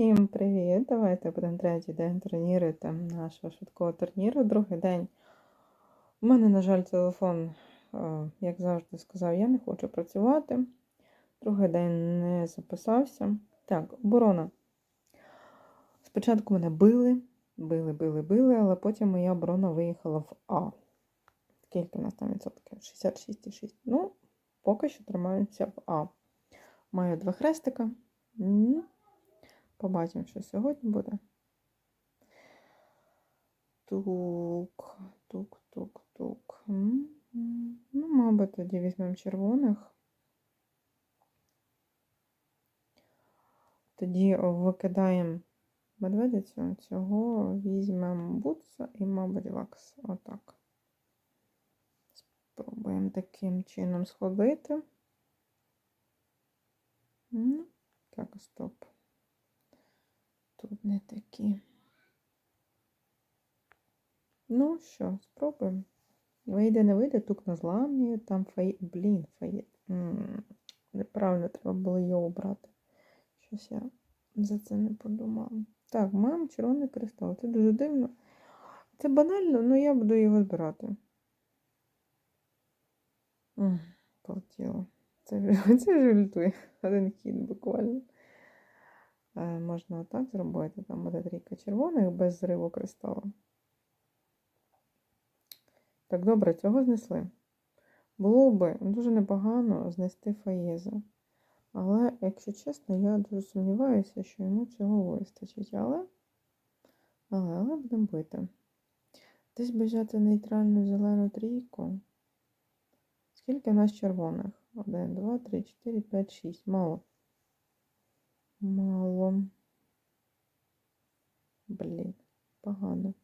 Всім привіт! Давайте будемо третій день тренувати нашого швидкого турніру. Другий день. У мене, на жаль, телефон, е, як завжди сказав, я не хочу працювати. Другий день не записався. Так, оборона. Спочатку мене били, били, били, били, але потім моя оборона виїхала в А. Скільки у нас там відсотків? 66,6. Ну, поки що тримаються в А. Маю два хрестика. Побачимо, що сьогодні буде. Тук, тук, тук, тук. Ну, мабуть, тоді візьмемо червоних. Тоді викидаємо медведицю, цього візьмемо бутса і, мабуть, вакс. Отак. Спробуємо таким чином сходити. Ну, так, стоп. Тут не такі. Ну що, спробуємо. Вийде, не вийде, тук на зламі, там фаї... Блін, фаї... Неправильно треба було його обрати. Щось я за це не подумала. Так, маємо червоний кристал. Це дуже дивно. Це банально, але я буду його збирати. М, Полетіло. Це, це ультує. Один хід буквально. Е, можна отак зробити. Там буде трійка червоних без зриву кристалу. Так, добре, цього знесли. Було би дуже непогано знести фаєза. Але, якщо чесно, я дуже сумніваюся, що йому цього вистачить. Але, але, але будемо бити. Десь би нейтральну зелену трійку. Скільки в нас червоних? 1, 2, 3, 4, 5, 6. Мало. Мало. Блін, погано.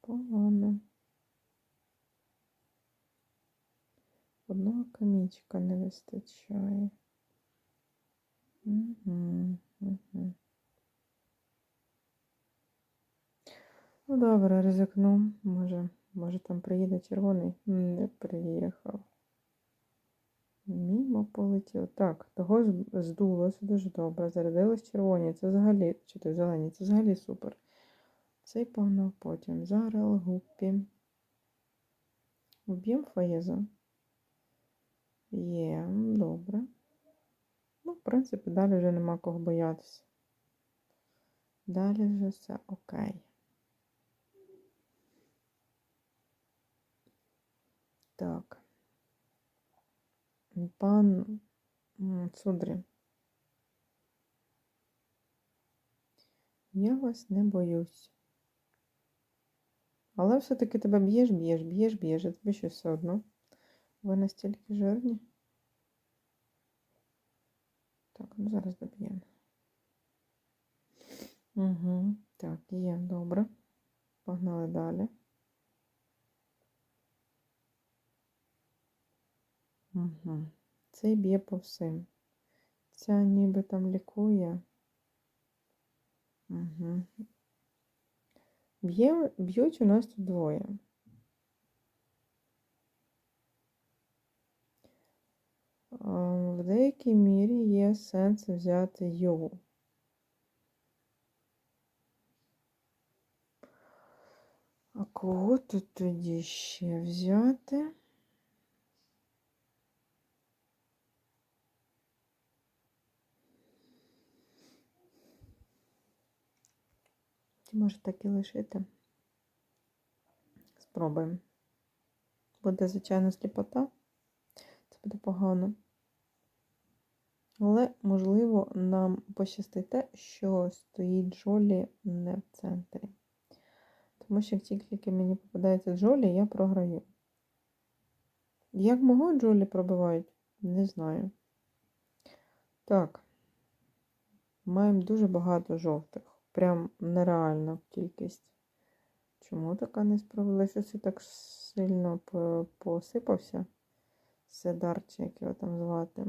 Погано. Одного камінчика не вистачає. Угу, угу. Ну, добре, ризикну. Може, може там приїде червоний. Не приїхав. Мімо полетів. Так, того з- здуло, це дуже добре. Зарядились червоні. Це взагалі, чи то зелені, це взагалі супер. Цей погнав потім. Зарел, гуппі. Вб'ємо фаєза. Є, добре. Ну, в принципі, далі вже нема кого боятися. Далі вже все окей. Так. Пан Цудрі. Я вас не боюсь. Але все-таки тебе б'єш, б'єш, б'єш, б'єш, а тобі що все одно. Ви настільки жирні. Так, ну зараз доб'ємо. Угу. Так, є, добре. Погнали далі. Угу. Цей б'є по всім. Ця ніби там лікує. Угу. Б'ють у нас тут двоє. В деякій мірі є сенс взяти його. А кого тут тоді ще взяти? Чи може так і лишити? Спробуємо. Буде, звичайно, сліпота. Це буде погано. Але, можливо, нам пощастить те, що стоїть Джолі не в центрі. Тому що як тільки мені попадається Джолі, я програю. Як мого Джолі пробивають, не знаю. Так. Маємо дуже багато жовтих. Прям нереальна кількість. Чому така несправедлива? Щось я так сильно посипався. Седар, чи як його там звати.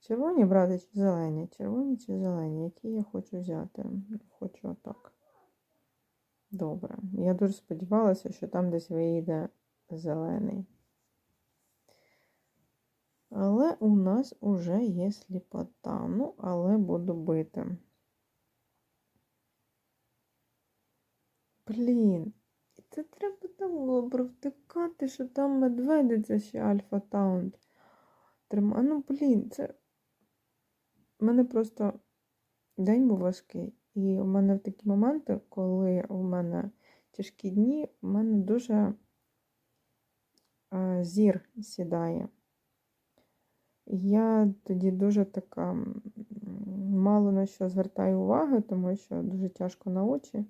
Червоні брати чи зелені? Червоні чи зелені? Які я хочу взяти? Хочу отак. Добре. Я дуже сподівалася, що там десь вийде зелений. Але у нас уже є сліпота. Ну, але буду бити. Блін, це треба там було провтикати, що там медведиця ще Альфа Таунт. Трима... Ну, блін, це. У мене просто день був важкий. І у мене в такі моменти, коли у мене тяжкі дні, у мене дуже е, зір сідає. Я тоді дуже така мало на що звертаю уваги, тому що дуже тяжко на очі.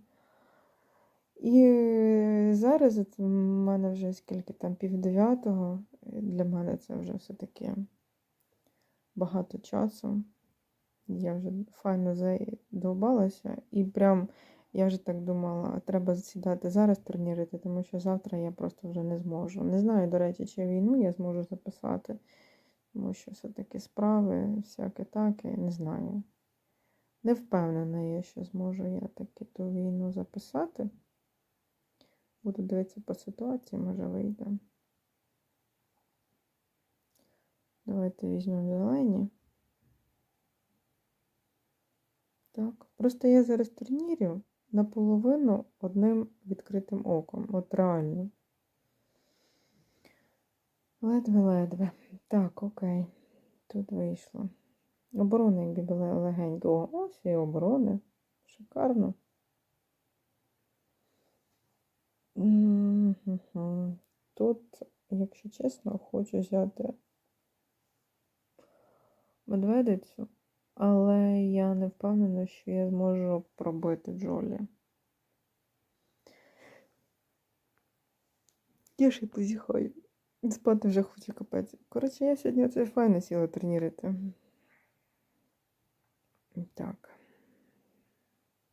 І зараз от в мене вже скільки там пів дев'ятого, для мене це вже все-таки багато часу. Я вже файно задовбалася, і прям я вже так думала, треба сідати зараз тренірити, тому що завтра я просто вже не зможу. Не знаю, до речі, чи війну я зможу записати, тому що все-таки справи, всяке таке, не знаю. Не впевнена я, що зможу я таки ту війну записати. Буду дивитися по ситуації, може вийде. Давайте візьмемо зелені. Так, просто я зараз турнірю наполовину одним відкритим оком. От реально. Ледве-ледве. Так, окей. Тут вийшло. Оборони якби були легенькі. О, ось і оборони. Шикарно. Тут, якщо чесно, хочу взяти медведицю, але я не впевнена, що я зможу пробити Джолі. Я ще позіхаю. Спати вже хочу капець. Коротше, я сьогодні це файно сіла тренірити. Так.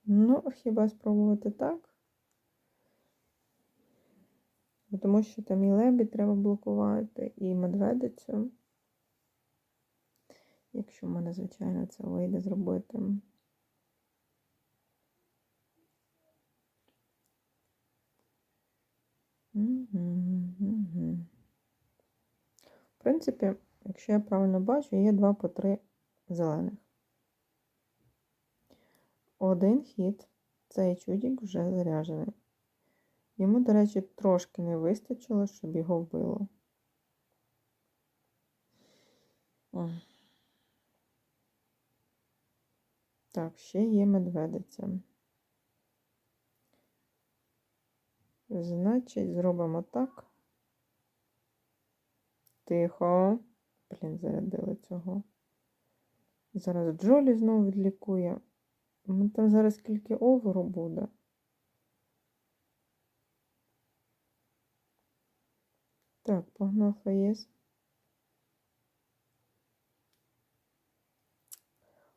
Ну, хіба спробувати так? Тому що там і лебідь треба блокувати, і медведицю. Якщо в мене, звичайно, це вийде зробити. Мгм, мгм. В принципі, якщо я правильно бачу, є 2 по 3 зелених. Один хід, цей чудік вже заряджений. Йому, до речі, трошки не вистачило, щоб його вбило. Так, ще є медведиця. Значить, зробимо так. Тихо. Блін, зарядили цього. Зараз Джолі знову відлікує. Ну, Там зараз скільки оверу буде. Так, погнав АЄС.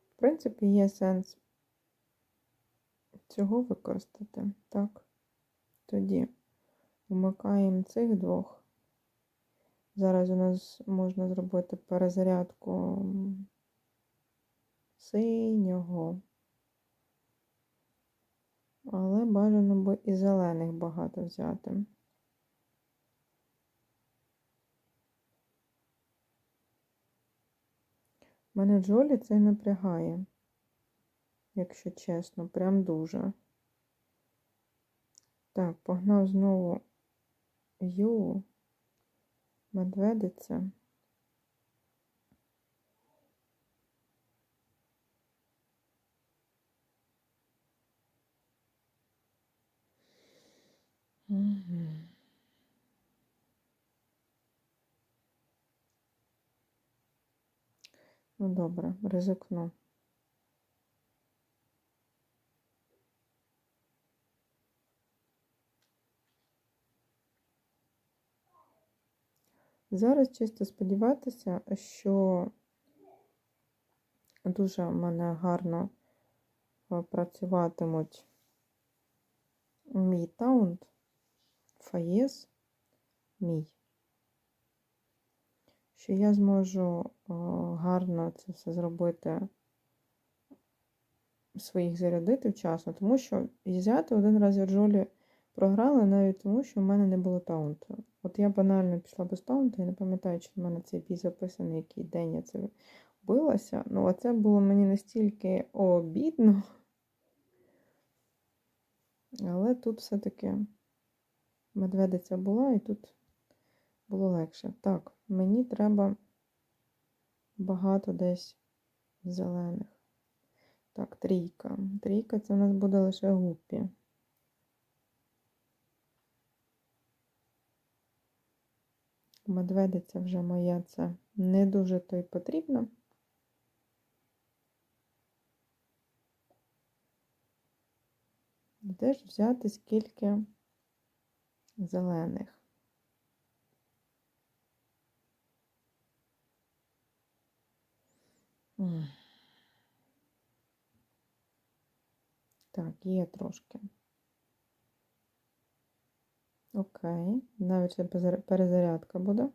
В принципі, є сенс цього використати. Так. Тоді вмикаємо цих двох. Зараз у нас можна зробити перезарядку синього. Але бажано би і зелених багато взяти. Мене Джолі це напрягає, якщо чесно, прям дуже. Так, погнав знову Ю, медведиця. Ну, добре, ризикну. Зараз чисто сподіватися, що дуже в мене гарно е, працюватимуть мій таунт, фаєс, мій. Що я зможу гарно це все зробити, своїх зарядити вчасно, тому що взяти один раз Джолі Програла навіть тому, що в мене не було таунту. От я банально пішла без таунту, я не пам'ятаю, чи в мене цей бій записаний, який день я це билася. Ну, а це було мені настільки обідно. Але тут все-таки медведиця була, і тут було легше. Так, мені треба багато десь зелених. Так, трійка. Трійка це у нас буде лише гуппі. Медведиця вже моя це не дуже то й потрібно. Де ж взяти скільки зелених? Так, є трошки. Окей, навіть перезарядка буде.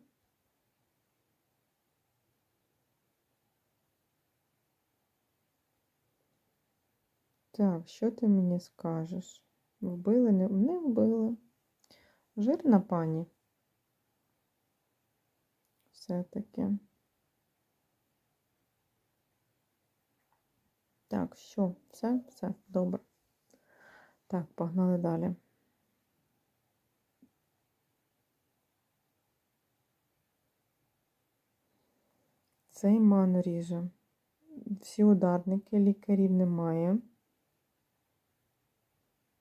Так, що ти мені скажеш? Вбили, не, не вбили. Жирна пані. Все-таки. Так, що? Все, все, добре. Так, погнали далі. Цей ман ріже. Всі ударники, лікарів немає.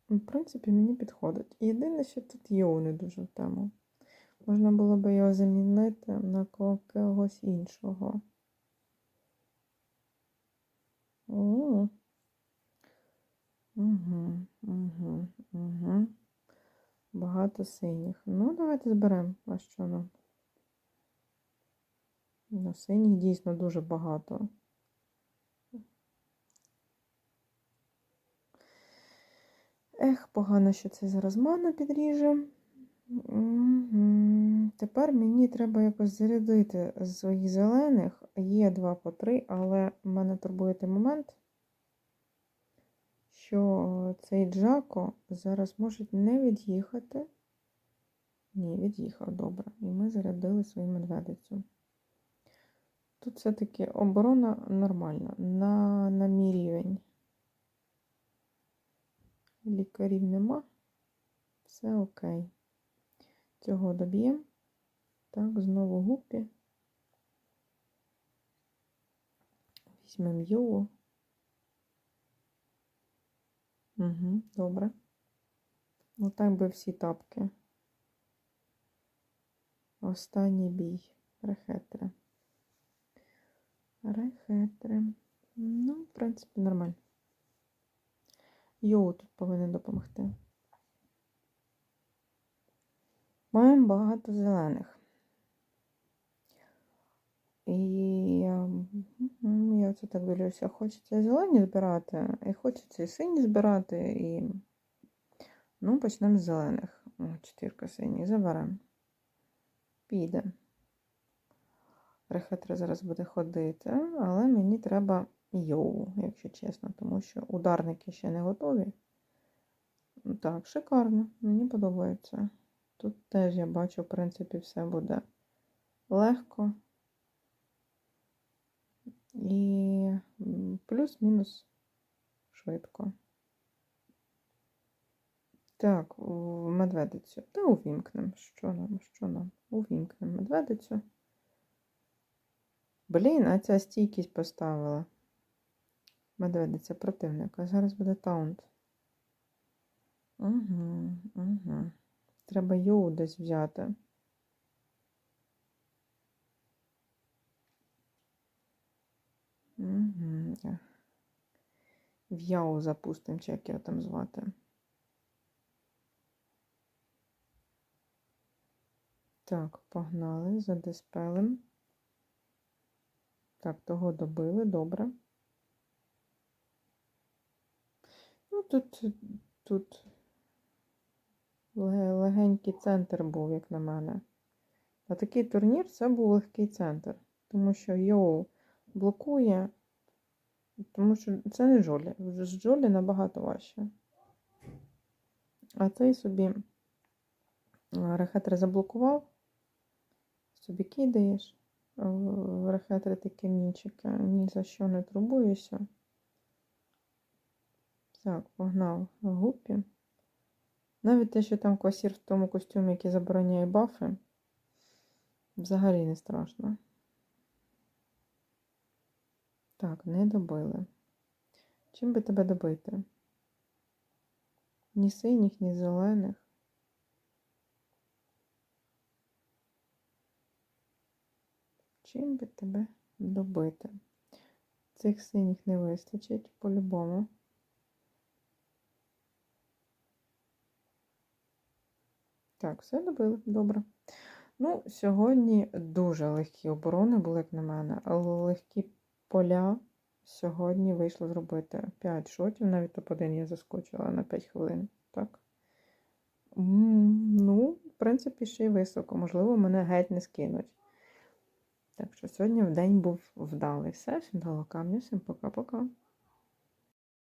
В принципі, мені підходить. Єдине, що тут йоу не дуже в тему. Можна було би його замінити на когось іншого. О. Угу, угу, угу. Багато синіх. Ну, давайте зберемо. А що нам? Ну, синіх дійсно дуже багато. Ех, погано, що це зараз мана підріже. Тепер мені треба якось зарядити з своїх зелених. Є 2 по 3, але мене турбує той момент, що цей Джако зараз може не від'їхати. Ні, від'їхав добре. І ми зарядили свою медведицю. Тут все-таки оборона нормальна, на, на мій рівень. Лікарів нема. Все окей. Цього доб'ємо. Так, знову гупі. Візьмемо його. Угу, добре. Отак би всі тапки. Останній бій. Рехетре. Рехетре. Ну, в принципі, нормально. Йоу тут повинен допомогти. Маємо багато зелених. І ем, я оце так дивлюся, хочеться зелені збирати, і хочеться і сині збирати, і ну, почнемо з зелених. О, чотирка синіх заберемо. Піде. Рехетра зараз буде ходити, але мені треба йоу, якщо чесно, тому що ударники ще не готові. Так, шикарно, мені подобається. Тут теж я бачу, в принципі, все буде легко. І плюс-мінус швидко. Так, медведицю. Та увімкнемо. Що нам? Що нам? Увімкнемо медведицю. Блін, а ця стійкість поставила. Медведиця противника. Зараз буде таунт. Угу, угу. Треба йоу десь взяти. Угу. В яу запустимо, чи як його там звати. Так, погнали, задиспелим. Так, того добили, добре. Ну, тут, тут легенький центр був, як на мене. А такий турнір це був легкий центр, тому що йоу блокує, тому що це не Джолі. З Джолі набагато важче. А цей собі е, рехетри заблокував, собі кидаєш. Е, В рехетри такі мінчики, ні за що не турбуюся. Так, погнав гупі. Навіть те, що там квасір в тому костюмі, який забороняє бафи, взагалі не страшно. Так, не добили. Чим би тебе добити? Ні синіх, ні зелених. Чим би тебе добити? Цих синіх не вистачить по-любому. Так, все добили, добре. Ну, сьогодні дуже легкі оборони були, як на мене. Легкі поля сьогодні вийшло зробити 5 шотів, навіть топ-1 я заскочила на 5 хвилин. Так. Ну, в принципі, ще й високо. Можливо, мене геть не скинуть. Так що сьогодні в день був вдалий. Все, всім дало камню, всім пока-пока.